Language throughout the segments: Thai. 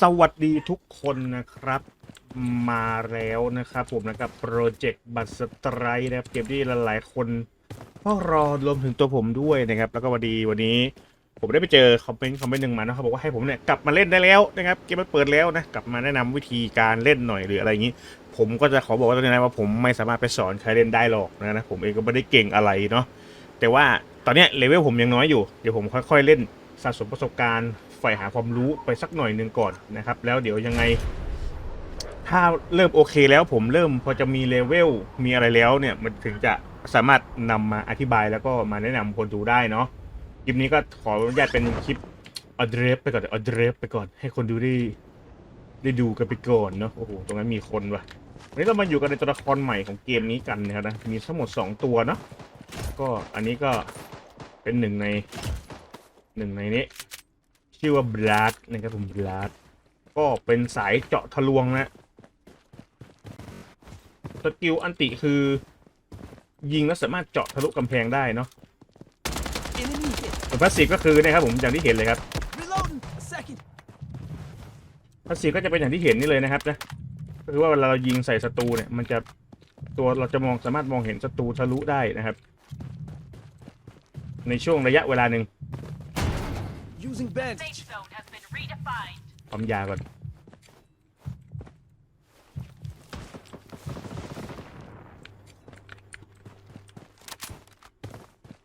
สวัสดีทุกคนนะครับ มาแล้วนะครับผมนะครับโปรเจกต์บัตสไตรนะครับเกมที่หลาย ๆ คนก็รอรวมถึงตัวผมด้วยนะครับ แล้วก็วันดีวันนี้ผมได้ไปเจอคอมเมนต์คอมเมนต์หนึ่งมานะครับบอกว่าให้ผมเนี่ยกลับมาเล่นได้แล้วนะครับเกมมันเปิดแล้วนะกลับมาแนะนำวิธีการเล่นหน่อยหรืออะไรอย่างนี้ ผมก็จะขอบอกว่าตอนนี้นะว่าผมไม่สามารถไปสอนใครเล่นได้หรอกนะนะผมเองก็ไม่ได้เก่งอะไรเนาะแต่ว่าตอนนี้เลเวลผมยังน้อยอยู่เดี๋ยวผมค่อย ๆ เล่นสะสมประสบการณ์ ใฝ่หาความรู้ไปสักหน่อยหนึ่งก่อนนะครับ แล้วเดี๋ยวยังไง ถ้าเริ่มโอเคแล้วผมเริ่มพอจะมีเลเวลมีอะไรแล้วเนี่ยมันถึงจะสามารถนำมาอธิบายแล้วก็มาแนะนำคนดูได้เนาะคลิปนี้ก็ขออนุญาตเป็นคลิปอ d เดรฟไปก่อนอ d เดรฟไปก่อนให้คนดูได้ได้ดูกันไปก่อนเนาะโอ้โหตรงนั้นมีคนว่ะวันนี้เรามาอยู่กันในตัวละครใหม่ของเกมนี้กันนะครับนะมีทั้งหมด 2 ตัวเนาะก็อันนี้ก็เป็นหนึ่งในหนึ่งในนี้ ชื่อว่าบลัดนะครับผมบลัดก็เป็นสายเจาะทะลวงนะสกิลอันติคือ ยิงแล้วสามารถเจาะทะลุกำแพงได้เนาะ Enemy hit. ส่วนพาสซีฟก็คือนะครับผมอย่างที่เห็นเลยครับ Reloading. A second. พาสซีฟก็จะเป็นอย่างที่เห็นนี่เลยนะครับนะก็คือว่าเวลาเรายิงใส่ศัตรูเนี่ย มันจะตัวเราจะมองสามารถมองเห็นศัตรูทะลุได้นะครับ ในช่วงระยะเวลาหนึ่ง Using Safe bandage. zone has been redefined. ปั๊มยาก่อน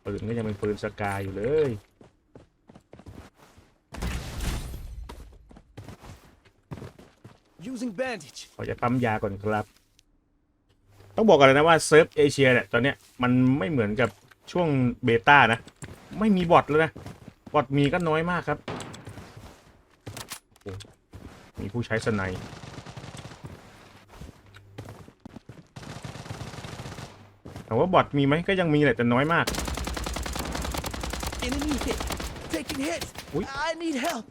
ปืนก็ยังเป็นปืนสกายอยู่เลย Using bandage. ขอจะปั๊มยาก่อนครับ ต้องบอกกันเลยนะว่าเซิร์ฟเอเชียเนี่ยตอนเนี้ยมันไม่เหมือนกับช่วงเบต้านะ ไม่มีบอทแล้วนะ บอทมีก็น้อยมากครับโอ้มีผู้ใช้สไนด์แต่ว่าบอทมีไหมก็ยังมีแหละแต่น้อยมาก Enemy hit. Taking hits. Ui. I need help.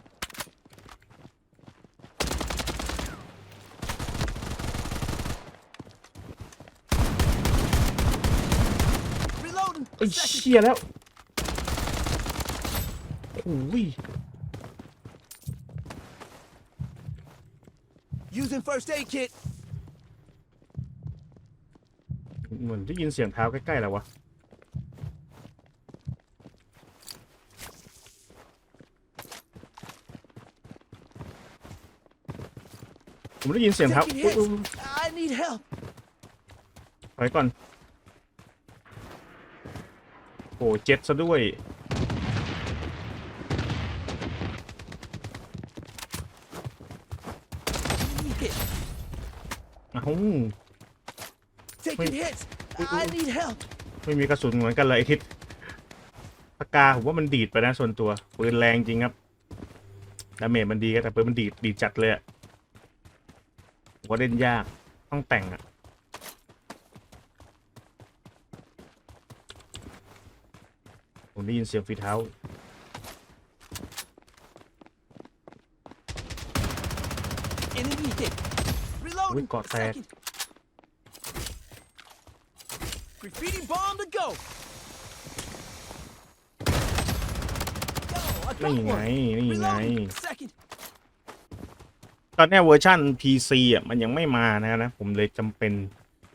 Reloading. เอ้ย Second. เชี่ยแล้วโอ้ย Using first aid kit. เหมือนได้ยินเสียงเท้าใกล้ๆแล้ววะ ผมได้ยินเสียงเท้า Taking อุ๊ย hits. อุ๊ยอุ๊ย I need help. ถอยก่อนโอ้เจ็ดซะด้วย Enemy hit. อ้าว Taking hits. Ui, I ui. need help. ไม่มีกระสุนเหมือนกันเลยไอทิศปากกาผมว่ามันดีดไปนะส่วนตัวปืนแรงจริงครับดาเมจมันดีครับแต่ปืนมันดีดดีดจัดเลยอะผมว่าเล่นยากต้องแต่งอะผมได้ยินเสียงฝีเท้า Enemy hit. Reloading. got A that. second. Graffiti bomb to go. Go. I นี่ got ไง one. นี่ไง Reloading. A second. ตอนเนี้ยเวอร์ชัน PC อะมันยังไม่มานะนะ ผมเลยจำเป็น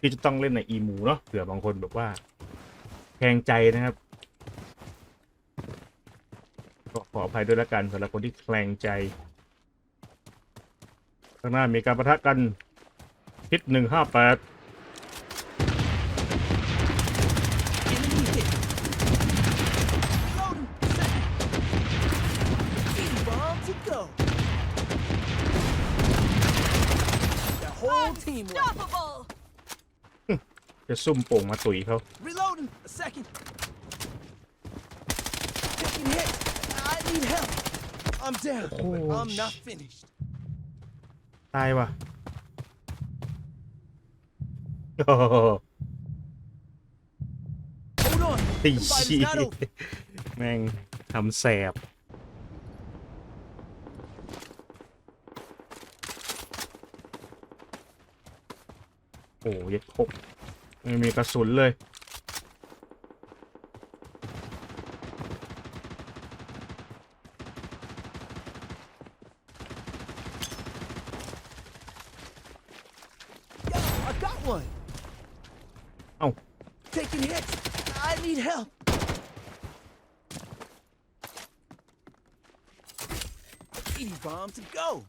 ที่จะต้องเล่นในอีมูเนาะเผื่อบางคนแบบว่าแพงใจนะครับก็ขออภัยด้วยละกันสำหรับคนที่แคลงใจข้างหน้ามีการประทะกัน ทิศหนึ่งห้าแปด Enemy hit. Reloading. A second. Graffiti bomb to go. The whole team went. Unstoppable! จะซุ่มโป่งมาตุ๋ยเขา Reloading. A second. Taking hits. I need help. I'm down, but Oh, I'm not sh- finished. ตายว่ะ โอ้ตีชีแม่งทำแสบโอ้ยหกไม่มีกระสุนเลย Taking hits. I need help. Speedy bomb to go.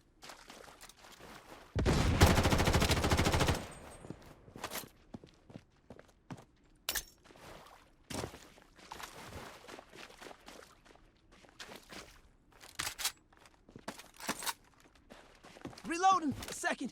Reloading. A second.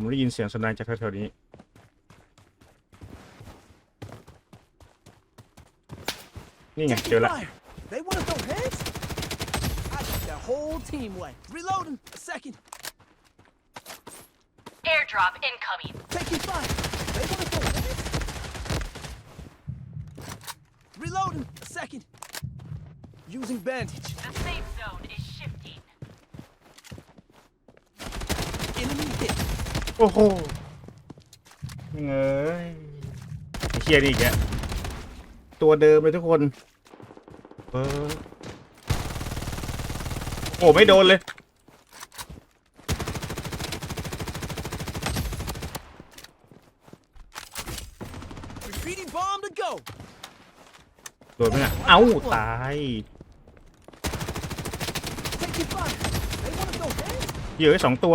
ผมได้ยินเสียงสไนป์จากแถวๆนี้ นี่ไง เจอ Taking ละ fire. They want to throw heads? I got their whole team wet. Reloading. A second. Airdrop incoming. Taking fire. They want to throw heads? Reloading. A second. Using bandage. The safe zone is shifting. Enemy hit. โอ้โหเงยไอ้เชียนี่อีกแกตัวเดิมเลยทุกคนเออโอ้ไม่โดนเลย Graffiti bomb to go. โดนไหมน่ะเอ้าตาย Taking fire. They want to throw heads? เยอะสองตัว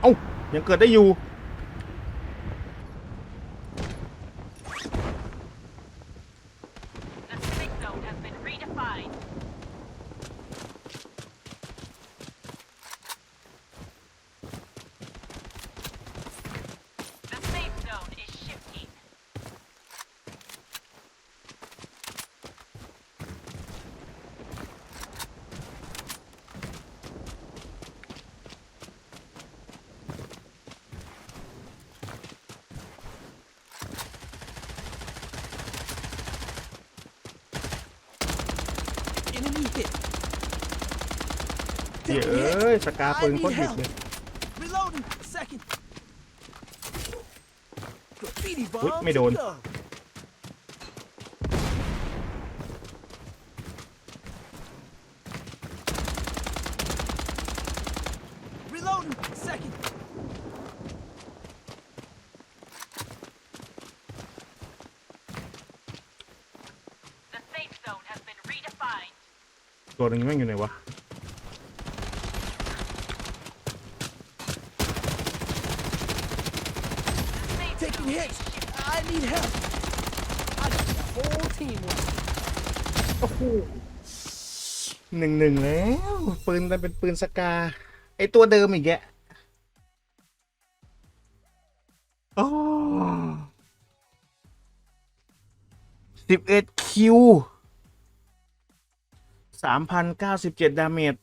เอ้ายังเกิดได้อยู่ The safe zone has been redefined. The safe zone is shifting. เ Enemy hit. เดี๋ยว Taking เอ้ย hits. สกาปืน I โคตร need ดิบ help. เลย Reloading. A second. Graffiti อุ๊ย bomb ไม่โด to น go. Reloading. A second. The safe zone has been redefined. ตัวหนึงแม่งอยู่ไหนวะ The safe Taking zone hits. is shifting. I need help. I got the whole team wet. โอ้โหหนึ่งหนึ่งแล้วปืนมันเป็นปืนสกา ไอตัวเดิมอีกแกโอ้สิบเอ็ดคิวสามพันเก้าสิบเจ็ดดาเมจ